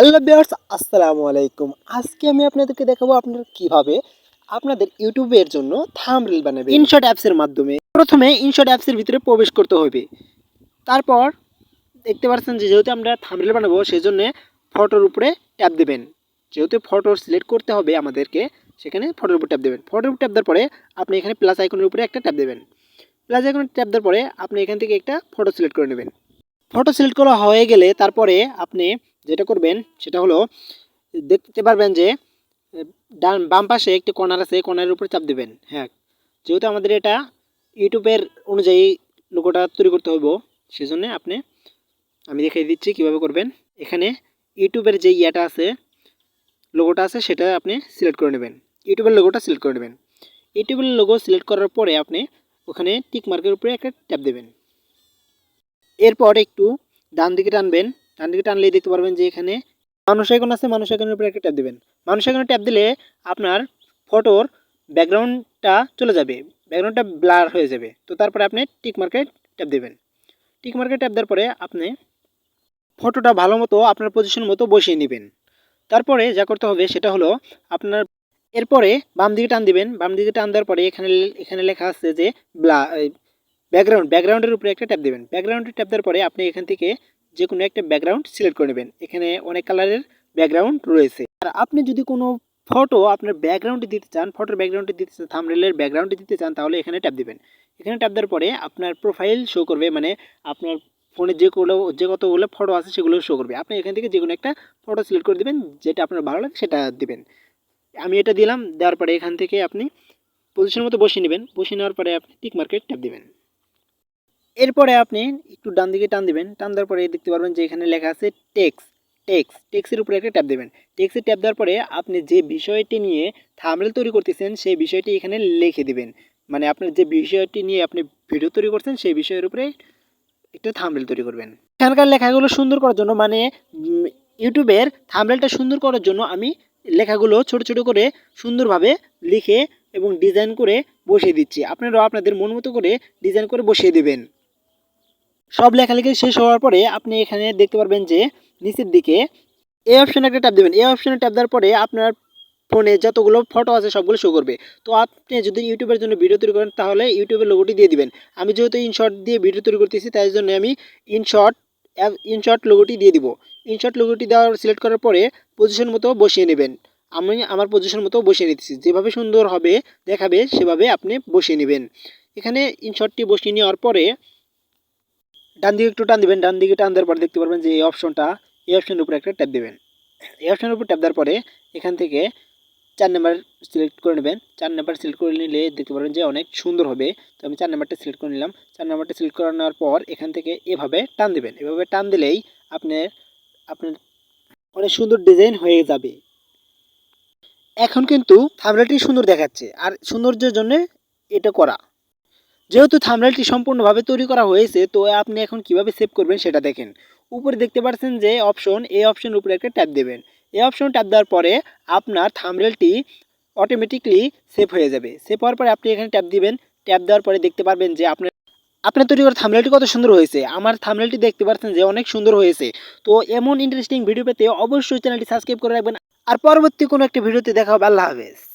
Hello বিয়ার্স আসসালামু আলাইকুম। আজকে আমি আপনাদেরকে দেখাবো আপনারা কীভাবে আপনাদের ইউটিউবের জন্য থাম্বনেল বানাবে ইনশট অ্যাপসের মাধ্যমে। প্রথমে ইনশট অ্যাপসের ভিতরে প্রবেশ করতে হবে। তারপর দেখতে পাচ্ছেন যে যেহেতু আমরা থাম্বনেল বানাবো, সেজন্য ফটোর উপরে ট্যাপ দেবেন। যেহেতু ফটো সিলেক্ট করতে হবে আমাদেরকে, সেখানে ফটোর উপর ট্যাপ দেবেন। ফটোর উপর ট্যাপ দেওয়ার পরে আপনি এখানে প্লাস আইকনের উপরে একটা ট্যাপ দেবেন। প্লাস আইকনে ট্যাপ দেওয়ার পরে আপনি এখান থেকে একটা ফটো সিলেক্ট করে নেবেন। ফটো সিলেক্ট করা হয়ে গেলে তারপরে আপনি যেটা করবেন, সেটা হলো, দেখতে পারবেন যে, ডান, বাম পাশে একটি কর্নার আছে কর্নারের উপরে চাপ দেবেন। হ্যাঁ যেহেতু আমাদের এটা ইউটিউবের অনুযায়ী লোগোটা তৈরি করতে হইব, সেজন্য আপনি, আমি দেখিয়ে দিচ্ছি কীভাবে করবেন। এখানে ইউটিউবের যে ইয়াটা আছে লোগোটা আছে, সেটা আপনি সিলেক্ট করে নেবেন। ইউটিউবের লোগোটা সিলেক্ট করে নেবেন। ইউটিউবের লোগো সিলেক্ট করার পরে আপনি ওখানে টিক মার্কের উপরে একটা ট্যাপ দেবেন। এরপর একটু ডান দিকে টানবেন। ডান দিকে টানলেই দেখতে পারবেন যে এখানে মানুষ আইকন আছে, মানুষ আইকনের উপরে একটা ট্যাপ দেবেন। মানুষ আইকনে ট্যাপ দিলে আপনার ফটোর ব্যাকগ্রাউন্ডটা চলে যাবে, ব্যাকগ্রাউন্ডটা ব্লার হয়ে যাবে। তো তারপরে আপনি টিক মার্কে ট্যাপ দেবেন। টিক মার্কে ট্যাপ দেওয়ার পরে আপনি ফটোটা ভালো মতো আপনার পজিশন মতো বসিয়ে নেবেন। তারপরে যা করতে হবে সেটা হলো আপনার এরপরে বাম দিকে টান দিবেন। বাম দিকে টান দেওয়ার পরে এখানে এখানে লেখা আছে যে ব্লা ব্যাকগ্রাউন্ড, ব্যাকগ্রাউন্ডের উপরে একটা ট্যাপ দেবেন। ব্যাকগ্রাউন্ডে ট্যাপ দেওয়ার পরে আপনি এখান থেকে যে কোনো একটা ব্যাকগ্রাউন্ড সিলেক্ট করে নেবেন। এখানে অনেক কালারের ব্যাকগ্রাউন্ড রয়েছে। আর আপনি যদি কোনো ফটো আপনার ব্যাকগ্রাউন্ডে দিতে চান ফটোর ব্যাকগ্রাউন্ডে দিতে চান থামরেলের ব্যাকগ্রাউন্ডে দিতে চান, তাহলে এখানে ট্যাপ দিবেন। এখানে ট্যাপ দেওয়ার পরে আপনার প্রোফাইল শো করবে মানে আপনার ফোনে যেগুলো যে কতগুলো ফটো আছে সেগুলো শো করবে। আপনি এখান থেকে যে কোনো একটা ফটো সিলেক্ট করে দিবেন, যেটা আপনার ভালো লাগে সেটা দিবেন। আমি এটা দিলাম, দেওয়ার পরে এখান থেকে আপনি পজিশন মতো বসিয়ে নেবেন। বসিয়ে নেওয়ার পরে আপনি টিক মার্কেট ট্যাপ দিবেন। এরপরে আপনি একটু ডান দিকে টান দেবেন। টান দেওয়ার পরে দেখতে পারবেন যে এখানে লেখা আছে টেক্স টেক্স টেক্সের উপরে একটা ট্যাপ দেবেন। টেক্সে ট্যাপ দেওয়ার পরে আপনি যে বিষয়টি নিয়ে থামরেল তৈরি করতেছেন, সেই বিষয়টি এখানে লিখে দিবেন। মানে আপনার যে বিষয়টি নিয়ে আপনি ভিডিও তৈরি করছেন, সেই বিষয়ের উপরে একটা থামরেল তৈরি করবেন। এখানকার লেখাগুলো সুন্দর করার জন্য মানে ইউটিউবের থামরেলটা সুন্দর করার জন্য আমি লেখাগুলো ছোট ছোট করে সুন্দরভাবে লিখে এবং ডিজাইন করে বসিয়ে দিচ্ছি। আপনারাও আপনাদের মন মতো করে ডিজাইন করে বসিয়ে দেবেন। সব লেখালেখি শেষ হওয়ার পরে আপনি এখানে দেখতে পারবেন যে নিচের দিকে এই অপশনে একটা ট্যাপ দেবেন। এই অপশনে ট্যাপ দেওয়ার পরে আপনার ফোনে যতগুলো ফটো আছে সবগুলো শো করবে। তো আপনি যদি ইউটিউবের জন্য ভিডিও তৈরি করেন, তাহলে ইউটিউবের লোগোটি দিয়ে দিবেন। আমি যেহেতু ইনশট দিয়ে ভিডিও তৈরি করতেছি, তাই জন্য আমি ইনশট ইনশট লোগোটি দিয়ে দিব। ইনশর্ট লোগোটি দেওয়ার সিলেক্ট করার পরে পজিশন মতো বসিয়ে নেবেন। আমি আমার পজিশন মতো বসিয়ে নিতেছি। যেভাবে সুন্দর হবে, দেখাবে, সেভাবে আপনি বসিয়ে নেবেন। এখানে ইনশটটি বসিয়ে নেওয়ার পরে ডান দিকে একটু টান দিবেন, ডান দিকে টান দেওয়ার পরে দেখতে পারবেন যে এই অপশনটা এই অপশনের উপরে একটা ট্যাপ দেবেন। এই অপশনের উপর ট্যাপ দেওয়ার পরে এখান থেকে চার নাম্বার সিলেক্ট করে নেবেন। চার নাম্বার সিলেক্ট করে নিলে দেখতে পারবেন যে অনেক সুন্দর হবে। তো আমি চার নাম্বারটা সিলেক্ট করে নিলাম। চার নাম্বারটা সিলেক্ট করে নেওয়ার পর এখান থেকে এভাবে টান দেবেন। এভাবে টান দিলেই আপনার আপনার অনেক সুন্দর ডিজাইন হয়ে যাবে। এখন কিন্তু থামলেটি সুন্দর দেখাচ্ছে। আর সৌন্দর্যের জন্য এটা করা। যেহেতু থামনেলটি সম্পূর্ণভাবে তৈরি করা হয়েছে, তো আপনি এখন কীভাবে সেভ করবেন সেটা দেখেন। উপরে দেখতে পাচ্ছেন যে অপশন এই অপশনের উপরে একটা ট্যাপ দেবেন। এই অপশন ট্যাপ দেওয়ার পরে আপনার থামনেলটি অটোমেটিকলি সেভ হয়ে যাবে। সেভ হওয়ার পরে আপনি এখানে ট্যাপ দিবেন। ট্যাপ দেওয়ার পরে দেখতে পারবেন যে আপনার আপনার তৈরি করা থামনেলটি কত সুন্দর হয়েছে। আমার থামনেলটি দেখতে পাচ্ছেন যে অনেক সুন্দর হয়েছে। তো এমন ইন্টারেস্টিং ভিডিও পেতে অবশ্যই চ্যানেলটি সাবস্ক্রাইব করে রাখবেন। আর পরবর্তী কোনো একটা ভিডিওতে দেখা হবে। আল্লাহ হাফেজ।